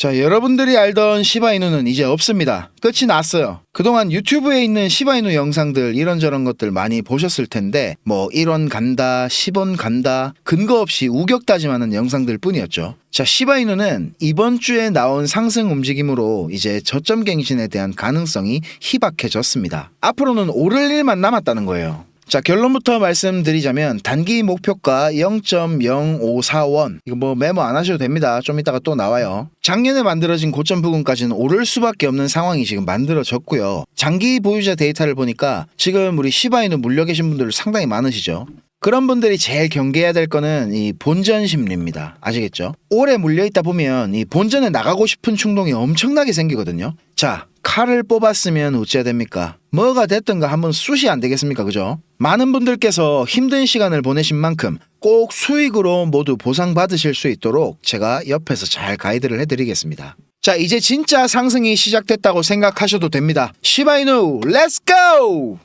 자, 여러분들이 알던 시바이누는 이제 없습니다. 끝이 났어요. 그동안 유튜브에 있는 시바이누 영상들 이런저런 것들 많이 보셨을 텐데 뭐 1원 간다, 10원 간다, 근거 없이 우격다짐하는 영상들 뿐이었죠. 자, 시바이누는 이번 주에 나온 상승 움직임으로 이제 저점 갱신에 대한 가능성이 희박해졌습니다. 앞으로는 오를 일만 남았다는 거예요. 자 결론부터 말씀드리자면 단기 목표가 0.054원. 이거 뭐 메모 안 하셔도 됩니다. 좀 이따가 또 나와요. 작년에 만들어진 고점 부근까지는 오를 수밖에 없는 상황이 지금 만들어졌고요. 장기 보유자 데이터를 보니까 지금 우리 시바이누 물려 계신 분들 상당히 많으시죠 그런 분들이 제일 경계해야 될 거는 이 본전 심리입니다. 아시겠죠? 오래 물려있다 보면 이 본전에 나가고 싶은 충동이 엄청나게 생기거든요. 자, 칼을 뽑았으면 어찌해야 됩니까? 뭐가 됐든가 한번 쑤시 안 되겠습니까? 그죠? 많은 분들께서 힘든 시간을 보내신 만큼 꼭 수익으로 모두 보상받으실 수 있도록 제가 옆에서 잘 가이드를 해드리겠습니다. 자, 이제 진짜 상승이 시작됐다고 생각하셔도 됩니다. 시바이누, 렛츠 고!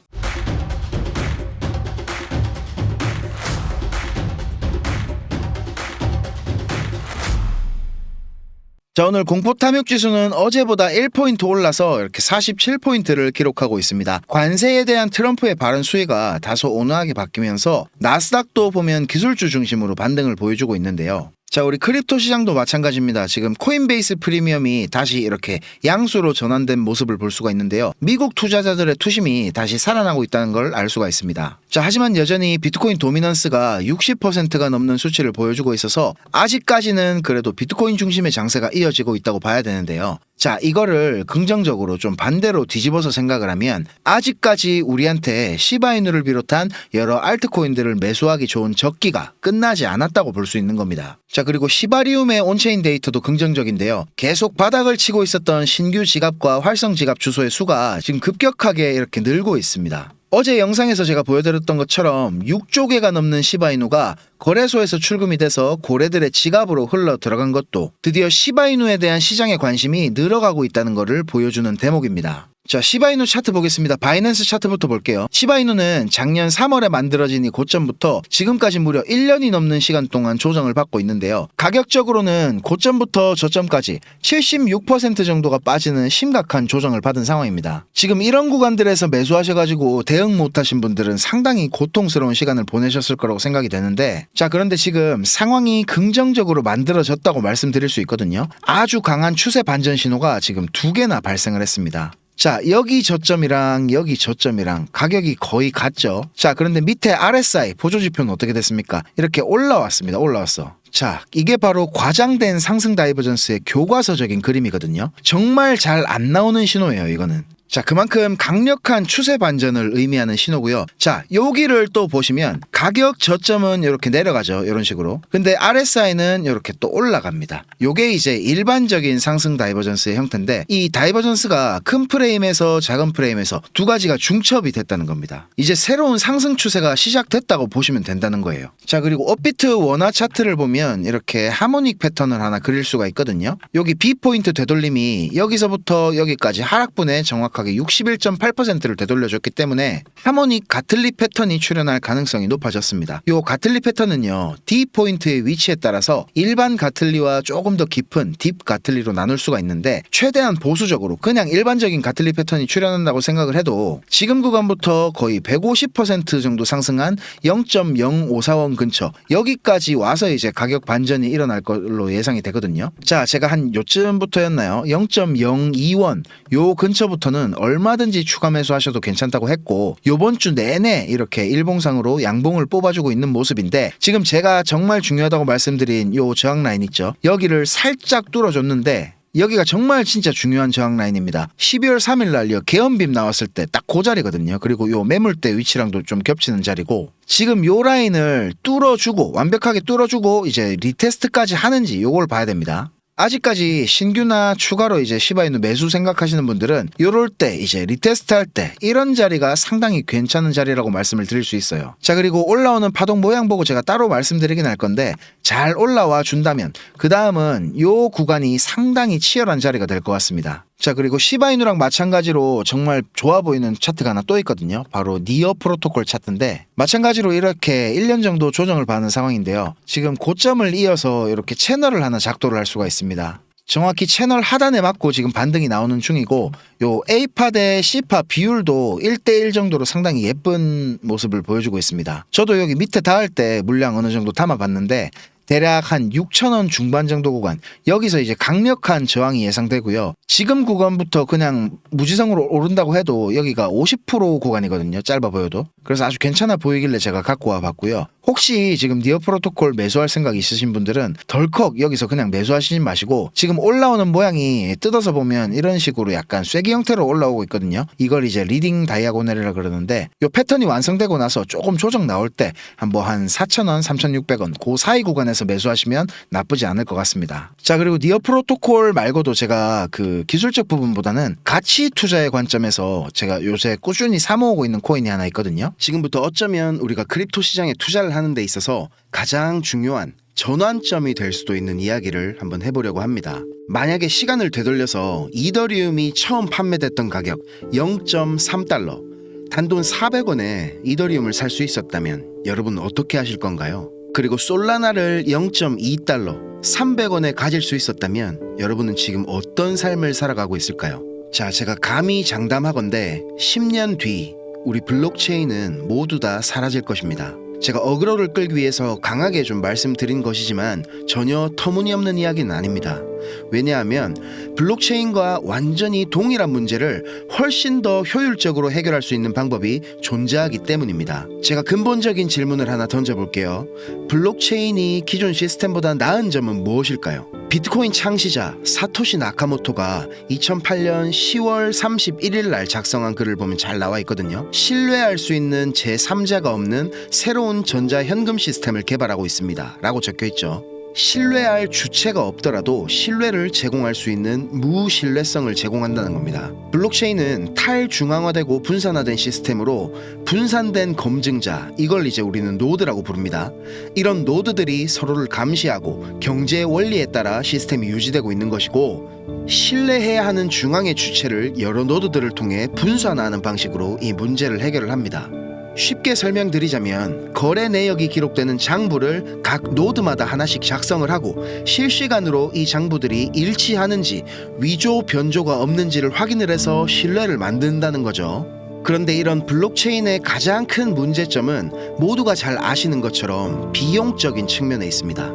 자, 오늘 공포 탐욕 지수는 어제보다 1포인트 올라서 이렇게 47포인트를 기록하고 있습니다. 관세에 대한 트럼프의 발언 수위가 다소 온화하게 바뀌면서 나스닥도 보면 기술주 중심으로 반등을 보여주고 있는데요. 자, 우리 크립토 시장도 마찬가지입니다. 지금 코인베이스 프리미엄이 다시 이렇게 양수로 전환된 모습을 볼 수가 있는데요. 미국 투자자들의 투심이 다시 살아나고 있다는 걸 알 수가 있습니다. 자, 하지만 여전히 비트코인 도미넌스가 60%가 넘는 수치를 보여주고 있어서 아직까지는 그래도 비트코인 중심의 장세가 이어지고 있다고 봐야 되는데요. 자, 이거를 긍정적으로 좀 반대로 뒤집어서 생각을 하면 아직까지 우리한테 시바이누를 비롯한 여러 알트코인들을 매수하기 좋은 적기가 끝나지 않았다고 볼 수 있는 겁니다. 자, 그리고 시바리움의 온체인 데이터도 긍정적인데요. 계속 바닥을 치고 있었던 신규 지갑과 활성 지갑 주소의 수가 지금 급격하게 이렇게 늘고 있습니다. 어제 영상에서 제가 보여드렸던 것처럼 6조 개가 넘는 시바이누가 거래소에서 출금이 돼서 고래들의 지갑으로 흘러 들어간 것도 드디어 시바이누에 대한 시장의 관심이 늘어가고 있다는 것을 보여주는 대목입니다. 자, 시바이누 차트 보겠습니다. 바이낸스 차트부터 볼게요. 시바이누는 작년 3월에 만들어진 이 고점부터 지금까지 무려 1년이 넘는 시간 동안 조정을 받고 있는데요. 가격적으로는 고점부터 저점까지 76% 정도가 빠지는 심각한 조정을 받은 상황입니다. 지금 이런 구간들에서 매수하셔가지고 대응 못하신 분들은 상당히 고통스러운 시간을 보내셨을 거라고 생각이 되는데 자, 그런데 지금 상황이 긍정적으로 만들어졌다고 말씀드릴 수 있거든요. 아주 강한 추세 반전 신호가 지금 두 개나 발생을 했습니다. 자, 여기 저점이랑 여기 저점이랑 가격이 거의 같죠. 자, 그런데 밑에 RSI 보조지표는 어떻게 됐습니까? 이렇게 올라왔습니다. 올라왔어. 자, 이게 바로 과장된 상승 다이버전스의 교과서적인 그림이거든요. 정말 잘 안 나오는 신호예요, 이거는. 자, 그만큼 강력한 추세 반전을 의미하는 신호고요. 자, 여기를 또 보시면 가격 저점은 이렇게 내려가죠. 이런 식으로. 근데 RSI는 이렇게 또 올라갑니다. 요게 이제 일반적인 상승 다이버전스의 형태인데 이 다이버전스가 큰 프레임에서 작은 프레임에서 두 가지가 중첩이 됐다는 겁니다. 이제 새로운 상승 추세가 시작됐다고 보시면 된다는 거예요. 자, 그리고 업비트 원화 차트를 보면 이렇게 하모닉 패턴을 하나 그릴 수가 있거든요. 여기 B 포인트 되돌림이 여기서부터 여기까지 하락분에 정확 하게 61.8%를 되돌려줬기 때문에 하모닉 가틀리 패턴이 출현할 가능성이 높아졌습니다. 요 가틀리 패턴은요. D 포인트의 위치에 따라서 일반 가틀리와 조금 더 깊은 딥 가틀리로 나눌 수가 있는데 최대한 보수적으로 그냥 일반적인 가틀리 패턴이 출현한다고 생각을 해도 지금 구간부터 거의 150% 정도 상승한 0.054원 근처 여기까지 와서 이제 가격 반전이 일어날 걸로 예상이 되거든요. 자, 제가 한 요쯤부터였나요? 0.02원 요 근처부터는 얼마든지 추가 매수하셔도 괜찮다고 했고 요번 주 내내 이렇게 일봉상으로 양봉을 뽑아주고 있는 모습인데 지금 제가 정말 중요하다고 말씀드린 요 저항 라인 있죠. 여기를 살짝 뚫어줬는데 여기가 정말 진짜 중요한 저항 라인입니다. 12월 3일 날요 개엄빔 나왔을 때 딱 그 자리거든요. 그리고 요 매물대 위치랑도 좀 겹치는 자리고 지금 요 라인을 뚫어주고 완벽하게 뚫어주고 이제 리테스트까지 하는지 요걸 봐야 됩니다. 아직까지 신규나 추가로 이제 시바이누 매수 생각하시는 분들은 요럴 때 이제 리테스트 할 때 이런 자리가 상당히 괜찮은 자리라고 말씀을 드릴 수 있어요. 자 그리고 올라오는 파동 모양 보고 제가 따로 말씀드리긴 할 건데 잘 올라와 준다면 그 다음은 요 구간이 상당히 치열한 자리가 될 것 같습니다. 자 그리고 시바이누랑 마찬가지로 정말 좋아 보이는 차트가 하나 또 있거든요. 바로 니어 프로토콜 차트인데 마찬가지로 이렇게 1년 정도 조정을 받는 상황인데요. 지금 고점을 이어서 이렇게 채널을 하나 작도를 할 수가 있습니다. 정확히 채널 하단에 맞고 지금 반등이 나오는 중이고 요 A파 대 C파 비율도 1대1 정도로 상당히 예쁜 모습을 보여주고 있습니다. 저도 여기 밑에 닿을 때 물량 어느 정도 담아봤는데 대략 한 6천원 중반 정도 구간 여기서 이제 강력한 저항이 예상되고요. 지금 구간부터 그냥 무지성으로 오른다고 해도 여기가 50% 구간이거든요. 짧아 보여도. 그래서 아주 괜찮아 보이길래 제가 갖고 와 봤고요. 혹시 지금 니어 프로토콜 매수할 생각 있으신 분들은 덜컥 여기서 그냥 매수하시지 마시고 지금 올라오는 모양이 뜯어서 보면 이런 식으로 약간 쐐기 형태로 올라오고 있거든요. 이걸 이제 리딩 다이아고넬이라 그러는데 이 패턴이 완성되고 나서 조금 조정 나올 때 한 뭐한 4,000원, 3,600원 그 사이 구간에서 매수하시면 나쁘지 않을 것 같습니다. 자 그리고 니어 프로토콜 말고도 제가 그 기술적 부분보다는 가치 투자의 관점에서 제가 요새 꾸준히 사모으고 있는 코인이 하나 있거든요. 지금부터 어쩌면 우리가 크립토 시장에 투자를 하는 데 있어서 가장 중요한 전환점이 될 수도 있는 이야기를 한번 해보려고 합니다. 만약에 시간을 되돌려서 이더리움이 처음 판매됐던 가격 0.3달러, 단돈 400원에 이더리움을 살 수 있었다면 여러분 어떻게 하실 건가요? 그리고 솔라나를 0.2달러, 300원에 가질 수 있었다면 여러분은 지금 어떤 삶을 살아가고 있을까요? 자, 제가 감히 장담하건대 10년 뒤 우리 블록체인은 모두 다 사라질 것입니다. 제가 어그로를 끌기 위해서 강하게 좀 말씀드린 것이지만 전혀 터무니없는 이야기는 아닙니다. 왜냐하면 블록체인과 완전히 동일한 문제를 훨씬 더 효율적으로 해결할 수 있는 방법이 존재하기 때문입니다. 제가 근본적인 질문을 하나 던져볼게요. 블록체인이 기존 시스템보다 나은 점은 무엇일까요? 비트코인 창시자 사토시 나카모토가 2008년 10월 31일 날 작성한 글을 보면 잘 나와 있거든요. 신뢰할 수 있는 제3자가 없는 새로운 전자 현금 시스템을 개발하고 있습니다. 라고 적혀 있죠. 신뢰할 주체가 없더라도 신뢰를 제공할 수 있는 무신뢰성을 제공한다는 겁니다. 블록체인은 탈중앙화되고 분산화된 시스템으로 분산된 검증자, 이걸 이제 우리는 노드라고 부릅니다. 이런 노드들이 서로를 감시하고 경제의 원리에 따라 시스템이 유지되고 있는 것이고 신뢰해야 하는 중앙의 주체를 여러 노드들을 통해 분산화하는 방식으로 이 문제를 해결을 합니다. 쉽게 설명드리자면 거래 내역이 기록되는 장부를 각 노드마다 하나씩 작성을 하고 실시간으로 이 장부들이 일치하는지 위조 변조가 없는지를 확인을 해서 신뢰를 만든다는 거죠. 그런데 이런 블록체인의 가장 큰 문제점은 모두가 잘 아시는 것처럼 비용적인 측면에 있습니다.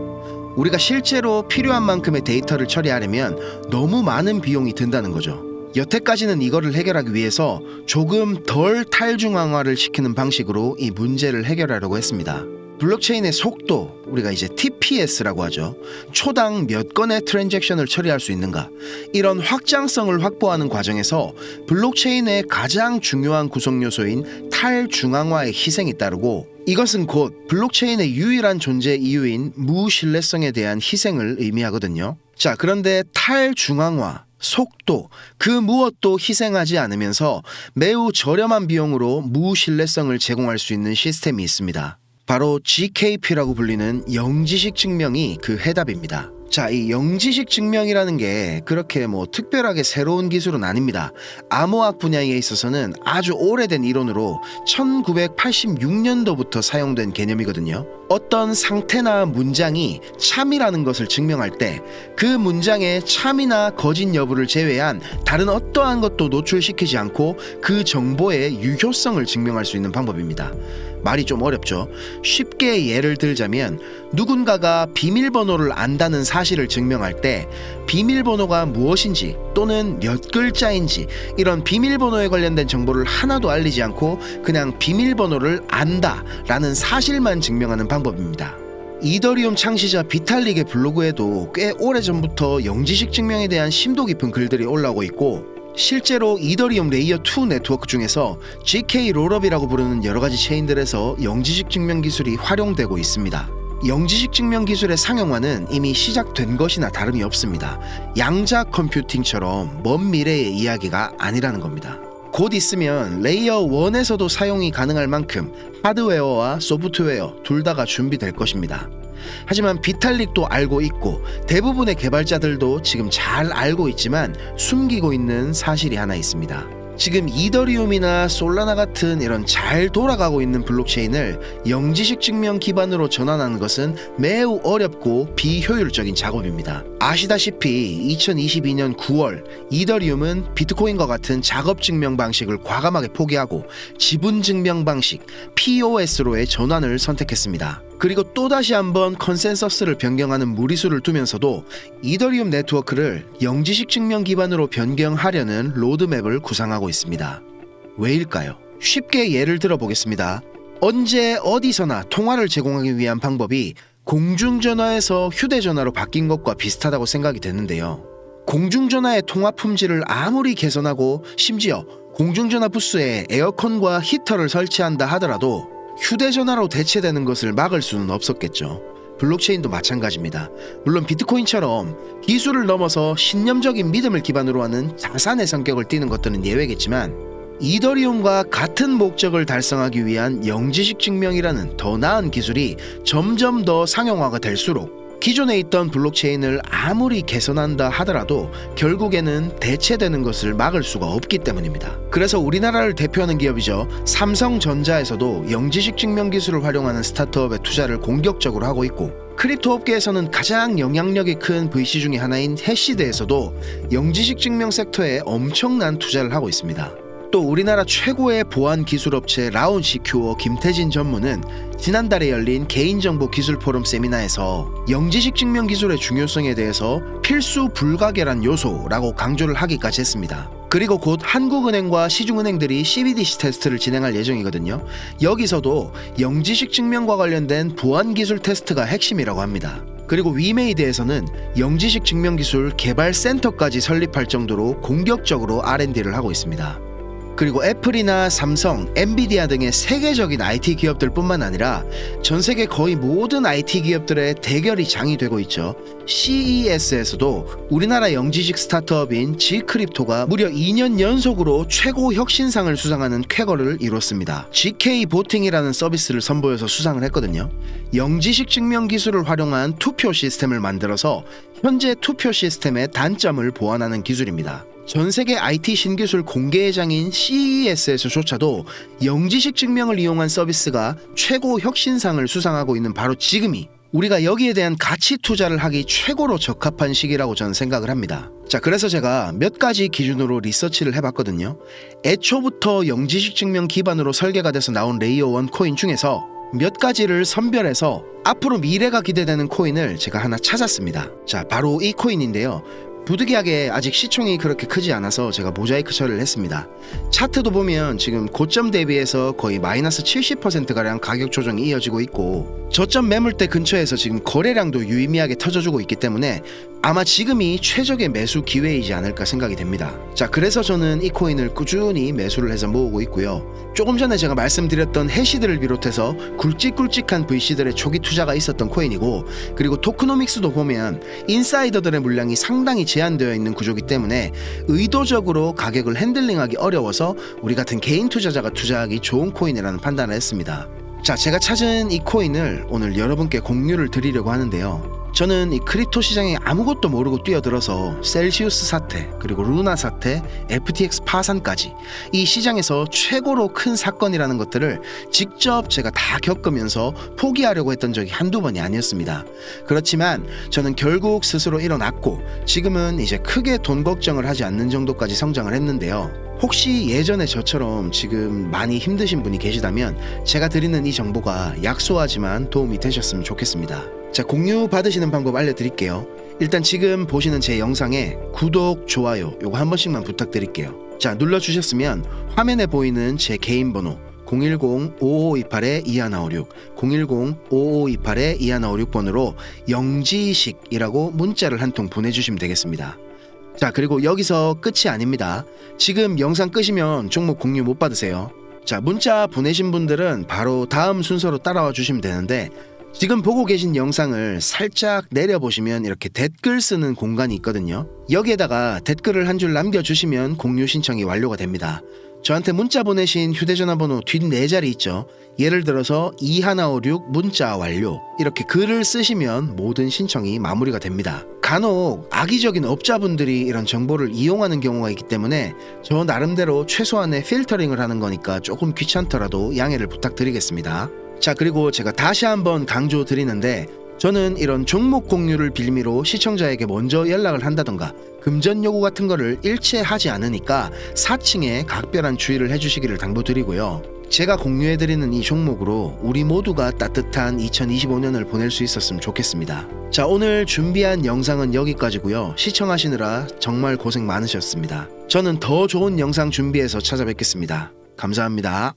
우리가 실제로 필요한 만큼의 데이터를 처리하려면 너무 많은 비용이 든다는 거죠. 여태까지는 이거를 해결하기 위해서 조금 덜 탈중앙화를 시키는 방식으로 이 문제를 해결하려고 했습니다. 블록체인의 속도, 우리가 이제 TPS라고 하죠. 초당 몇 건의 트랜잭션을 처리할 수 있는가. 이런 확장성을 확보하는 과정에서 블록체인의 가장 중요한 구성 요소인 탈중앙화의 희생이 따르고 이것은 곧 블록체인의 유일한 존재 이유인 무신뢰성에 대한 희생을 의미하거든요. 자, 그런데 탈중앙화, 속도, 그 무엇도 희생하지 않으면서 매우 저렴한 비용으로 무신뢰성을 제공할 수 있는 시스템이 있습니다. 바로 GKP라고 불리는 영지식 증명이 그 해답입니다. 자, 이 영지식 증명이라는 게 그렇게 뭐 특별하게 새로운 기술은 아닙니다. 암호학 분야에 있어서는 아주 오래된 이론으로 1986년도부터 사용된 개념이거든요. 어떤 상태나 문장이 참이라는 것을 증명할 때 그 문장의 참이나 거짓 여부를 제외한 다른 어떠한 것도 노출시키지 않고 그 정보의 유효성을 증명할 수 있는 방법입니다. 말이 좀 어렵죠. 쉽게 예를 들자면 누군가가 비밀번호를 안다는 사실을 증명할 때 비밀번호가 무엇인지 또는 몇 글자인지 이런 비밀번호에 관련된 정보를 하나도 알리지 않고 그냥 비밀번호를 안다라는 사실만 증명하는 방법입니다. 이더리움 창시자 비탈릭의 블로그에도 꽤 오래전부터 영지식 증명에 대한 심도 깊은 글들이 올라오고 있고 실제로 이더리움 레이어 2 네트워크 중에서 GK 롤업이라고 부르는 여러 가지 체인들에서 영지식 증명 기술이 활용되고 있습니다. 영지식 증명 기술의 상용화는 이미 시작된 것이나 다름이 없습니다. 양자 컴퓨팅처럼 먼 미래의 이야기가 아니라는 겁니다. 곧 있으면 레이어 1에서도 사용이 가능할 만큼 하드웨어와 소프트웨어 둘 다가 준비될 것입니다. 하지만 비탈릭도 알고 있고 대부분의 개발자들도 지금 잘 알고 있지만 숨기고 있는 사실이 하나 있습니다. 지금 이더리움이나 솔라나 같은 이런 잘 돌아가고 있는 블록체인을 영지식 증명 기반으로 전환하는 것은 매우 어렵고 비효율적인 작업입니다. 아시다시피 2022년 9월 이더리움은 비트코인과 같은 작업 증명 방식을 과감하게 포기하고 지분 증명 방식 POS로의 전환을 선택했습니다. 그리고 또다시 한번 컨센서스를 변경하는 무리수를 두면서도 이더리움 네트워크를 영지식 증명 기반으로 변경하려는 로드맵을 구상하고 있습니다. 왜일까요? 쉽게 예를 들어 보겠습니다. 언제 어디서나 통화를 제공하기 위한 방법이 공중전화에서 휴대전화로 바뀐 것과 비슷하다고 생각이 되는데요. 공중전화의 통화 품질을 아무리 개선하고 심지어 공중전화 부스에 에어컨과 히터를 설치한다 하더라도 휴대전화로 대체되는 것을 막을 수는 없었겠죠. 블록체인도 마찬가지입니다. 물론 비트코인처럼 기술을 넘어서 신념적인 믿음을 기반으로 하는 자산의 성격을 띠는 것들은 예외겠지만 이더리움과 같은 목적을 달성하기 위한 영지식 증명이라는 더 나은 기술이 점점 더 상용화가 될수록 기존에 있던 블록체인을 아무리 개선한다 하더라도 결국에는 대체되는 것을 막을 수가 없기 때문입니다. 그래서 우리나라를 대표하는 기업이죠. 삼성전자에서도 영지식 증명 기술을 활용하는 스타트업에 투자를 공격적으로 하고 있고 크립토 업계에서는 가장 영향력이 큰 VC 중의 하나인 해시드에서도 영지식 증명 섹터에 엄청난 투자를 하고 있습니다. 또 우리나라 최고의 보안 기술 업체 라운 시큐어 김태진 전무는 지난달에 열린 개인정보 기술 포럼 세미나에서 영지식 증명 기술의 중요성에 대해서 필수 불가결한 요소라고 강조를 하기까지 했습니다. 그리고 곧 한국은행과 시중은행들이 CBDC 테스트를 진행할 예정이거든요. 여기서도 영지식 증명과 관련된 보안 기술 테스트가 핵심이라고 합니다. 그리고 위메이드에서는 영지식 증명 기술 개발 센터까지 설립할 정도로 공격적으로 R&D를 하고 있습니다. 그리고 애플이나 삼성, 엔비디아 등의 세계적인 IT 기업들뿐만 아니라 전 세계 거의 모든 IT 기업들의 대결이 장이 되고 있죠. CES에서도 우리나라 영지식 스타트업인 G크립토가 무려 2년 연속으로 최고 혁신상을 수상하는 쾌거를 이뤘습니다. GK 보팅이라는 서비스를 선보여서 수상을 했거든요. 영지식 증명 기술을 활용한 투표 시스템을 만들어서 현재 투표 시스템의 단점을 보완하는 기술입니다. 전 세계 IT 신기술 공개 회장인 CES에서조차도 영지식 증명을 이용한 서비스가 최고 혁신상을 수상하고 있는 바로 지금이 우리가 여기에 대한 가치 투자를 하기 최고로 적합한 시기라고 저는 생각을 합니다. 자, 그래서 제가 몇 가지 기준으로 리서치를 해봤거든요. 애초부터 영지식 증명 기반으로 설계가 돼서 나온 레이어 원 코인 중에서 몇 가지를 선별해서 앞으로 미래가 기대되는 코인을 제가 하나 찾았습니다. 자, 바로 이 코인인데요. 부득이하게 아직 시총이 그렇게 크지 않아서 제가 모자이크 처리를 했습니다. 차트도 보면 지금 고점 대비해서 거의 마이너스 70%가량 가격 조정이 이어지고 있고 저점 매물대 근처에서 지금 거래량도 유의미하게 터져주고 있기 때문에 아마 지금이 최적의 매수 기회이지 않을까 생각이 됩니다. 자, 그래서 저는 이 코인을 꾸준히 매수를 해서 모으고 있고요. 조금 전에 제가 말씀드렸던 해시들을 비롯해서 굵직굵직한 VC들의 초기 투자가 있었던 코인이고 그리고 토크노믹스도 보면 인사이더들의 물량이 상당히 제한되어 있는 구조기 때문에 의도적으로 가격을 핸들링하기 어려워서 우리 같은 개인 투자자가 투자하기 좋은 코인이라는 판단을 했습니다. 자, 제가 찾은 이 코인을 오늘 여러분께 공유를 드리려고 하는데요. 저는 이 크립토 시장에 아무것도 모르고 뛰어들어서 셀시우스 사태, 그리고 루나 사태, FTX 파산까지 이 시장에서 최고로 큰 사건이라는 것들을 직접 제가 다 겪으면서 포기하려고 했던 적이 한두 번이 아니었습니다. 그렇지만 저는 결국 스스로 일어났고 지금은 이제 크게 돈 걱정을 하지 않는 정도까지 성장을 했는데요. 혹시 예전에 저처럼 지금 많이 힘드신 분이 계시다면 제가 드리는 이 정보가 약소하지만 도움이 되셨으면 좋겠습니다. 자, 공유 받으시는 방법 알려드릴게요. 일단 지금 보시는 제 영상에 구독, 좋아요 요거 한 번씩만 부탁드릴게요. 자, 눌러주셨으면 화면에 보이는 제 개인 번호 010-5528-2156 010-5528-2156번으로 영지식이라고 문자를 한 통 보내주시면 되겠습니다. 자, 그리고 여기서 끝이 아닙니다. 지금 영상 끄시면 종목 공유 못 받으세요. 자, 문자 보내신 분들은 바로 다음 순서로 따라와 주시면 되는데 지금 보고 계신 영상을 살짝 내려보시면 이렇게 댓글 쓰는 공간이 있거든요. 여기에다가 댓글을 한 줄 남겨주시면 공유 신청이 완료가 됩니다. 저한테 문자 보내신 휴대전화 번호 뒷네 자리 있죠. 예를 들어서 2156 문자 완료 이렇게 글을 쓰시면 모든 신청이 마무리가 됩니다. 간혹 악의적인 업자분들이 이런 정보를 이용하는 경우가 있기 때문에 저 나름대로 최소한의 필터링을 하는 거니까 조금 귀찮더라도 양해를 부탁드리겠습니다. 자 그리고 제가 다시 한번 강조 드리는데 저는 이런 종목 공유를 빌미로 시청자에게 먼저 연락을 한다던가 금전 요구 같은 거를 일체 하지 않으니까 사칭에 각별한 주의를 해주시기를 당부드리고요. 제가 공유해드리는 이 종목으로 우리 모두가 따뜻한 2025년을 보낼 수 있었으면 좋겠습니다. 자, 오늘 준비한 영상은 여기까지고요. 시청하시느라 정말 고생 많으셨습니다. 저는 더 좋은 영상 준비해서 찾아뵙겠습니다. 감사합니다.